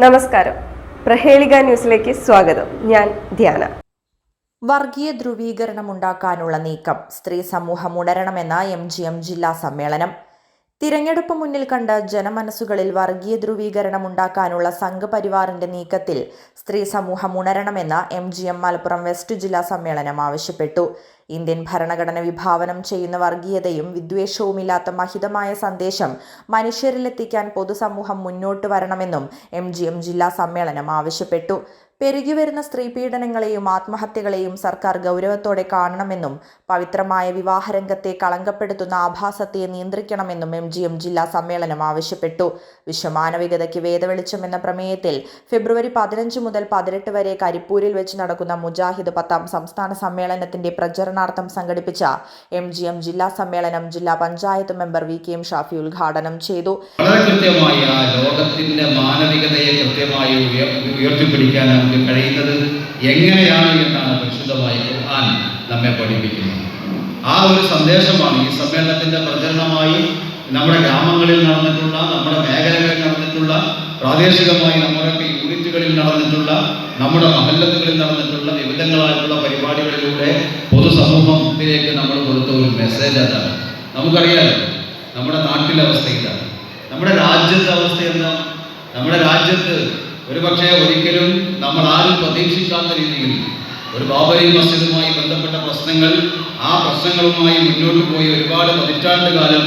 നമസ്കാരം. പ്രഹേളിക ന്യൂസിലേക്ക് സ്വാഗതം. ഞാൻ ധ്യാന. വർഗീയ ധ്രുവീകരണം ഉണ്ടാക്കാനുള്ള നീക്കം സ്ത്രീ സമൂഹം ഉണരണമെന്ന എം ജി എം ജില്ലാ സമ്മേളനം തിരഞ്ഞെടുപ്പ് മുന്നിൽ കണ്ട് ജനമനസ്സുകളിൽ വർഗീയ ധ്രുവീകരണം ഉണ്ടാക്കാനുള്ള സംഘപരിവാറിന്റെ നീക്കത്തിൽ സ്ത്രീ സമൂഹം ഉണരണമെന്ന് M G M Malappuram west ജില്ലാ സമ്മേളനം ആവശ്യപ്പെട്ടു. ഇന്ത്യൻ ഭരണഘടന വിഭാവനം ചെയ്യുന്ന വർഗീയതയും വിദ്വേഷവുമില്ലാത്ത മഹിതമായ സന്ദേശം മനുഷ്യരിലെത്തിക്കാൻ പൊതുസമൂഹം മുന്നോട്ട് വരണമെന്നും എം ജി എം ജില്ലാ സമ്മേളനം ആവശ്യപ്പെട്ടു. പെരുകിവരുന്ന സ്ത്രീ പീഡനങ്ങളെയും ആത്മഹത്യകളെയും സർക്കാർ ഗൗരവത്തോടെ കാണണമെന്നും പവിത്രമായ വിവാഹരംഗത്തെ കളങ്കപ്പെടുത്തുന്ന ആഭാസത്തെ നിയന്ത്രിക്കണമെന്നും എം ജി എം ജില്ലാ സമ്മേളനം ആവശ്യപ്പെട്ടു. വിശ്വമാനവികതയ്ക്ക് വേദവെളിച്ചം എന്ന പ്രമേയത്തിൽ ഫെബ്രുവരി പതിനഞ്ച് മുതൽ പതിനെട്ട് വരെ കരിപ്പൂരിൽ വെച്ച് നടക്കുന്ന മുജാഹിദ് പത്താം സംസ്ഥാന സമ്മേളനത്തിന്റെ പ്രചരണാർത്ഥം സംഘടിപ്പിച്ച എം ജി എം ജില്ലാ സമ്മേളനം ജില്ലാ panchayat member V K M Shafi ഉദ്ഘാടനം ചെയ്തു. ലോകത്തിന്റെ മാനവികതയെ കൃത്യമായി ഉയർ- ഉയർത്തിപ്പിടിക്കാൻ നമുക്ക് കഴിയുന്നത് എങ്ങനെയാണ് എന്നാണ് പരിശുദ്ധമായ ഖുർആൻ നമ്മെ പഠിപ്പിക്കുന്നത്. ആ ഒരു സന്ദേശമാണ് ഈ സമ്മേളനത്തിന്റെ പ്രചരണമായി നമ്മുടെ ഗ്രാമങ്ങളിൽ നടന്നിട്ടുള്ള നമ്മുടെ മേഖലകളിൽ നടന്നിട്ടുള്ള പ്രാദേശികമായി നമ്മുടെയൊക്കെ യൂണിറ്റുകളിൽ നടന്നിട്ടുള്ള നമ്മുടെ മഹല്ലത്തുകളിൽ നടന്നിട്ടുള്ള വിവിധങ്ങളായിട്ടുള്ള പരിപാടികളിലൂടെ പൊതുസമൂഹത്തിലേക്ക് നമ്മൾ കൊടുത്ത ഒരു മെസ്സേജ് അതാണ്. നമുക്കറിയാലോ നമ്മുടെ നാട്ടിലെ അവസ്ഥ ഇതാണ്. നമ്മുടെ രാജ്യത്തെ അവസ്ഥ എന്താ? നമ്മുടെ രാജ്യത്ത് ഒരുപക്ഷെ ഒരിക്കലും നമ്മൾ ആരും പ്രതീക്ഷിക്കാത്ത രീതിയിൽ ഒരു ബാബരി മസ്ജിദുമായി ബന്ധപ്പെട്ട പ്രശ്നങ്ങൾ ആ പ്രശ്നങ്ങളുമായി മുന്നോട്ട് പോയി ഒരുപാട് പതിറ്റാണ്ട് കാലം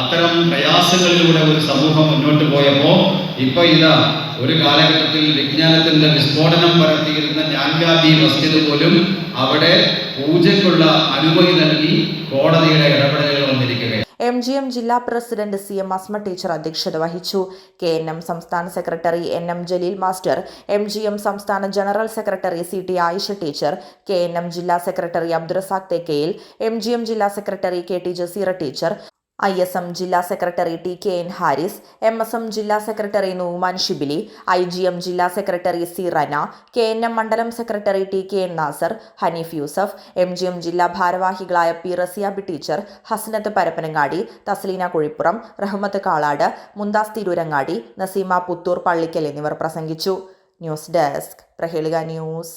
അത്തരം പ്രയാസങ്ങളിലൂടെ ഒരു സമൂഹം മുന്നോട്ട് പോയപ്പോൾ ഇപ്പൊ ഇതാ ഒരു കാലഘട്ടത്തിൽ വിജ്ഞാനത്തിന്റെ വിസ്ഫോടനം പരത്തിയിരുന്ന ഞാൻഗാബി മസ്ജിദ് പോലും അവിടെ പൂജയ്ക്കുള്ള അനുമതി നൽകി കോടതിയുടെ ഇടപെടലുകൾ വന്നിരിക്കുകയാണ് എം ജി എം ജില്ലാ president C M Asma teacher അധ്യക്ഷത വഹിച്ചു. കെ എൻ എം സംസ്ഥാന secretary N M Jaleel master M G M സംസ്ഥാന general secretary C T Ayisha teacher K N M ജില്ലാ secretary Abdurazak Thekkayil M G M ജില്ലാ secretary K T Jaseera teacher I S M ജില്ലാ secretary T K N Haris M S M ജില്ലാ secretary Nooman Shibili I G M ജില്ലാ secretary C Rana K N M മണ്ഡലം secretary T K N Nasar Haneef Yusuf M G M ജില്ലാ ഭാരവാഹികളായ P Raziyabi teacher Hasnath Parappanangadi Thasleena Kuzhippuram Rahmath Kalad Mumtaz Tirurangadi Naseema Puthur Pallikkal എന്നിവർ പ്രസംഗിച്ചു. News desk Prahelika news.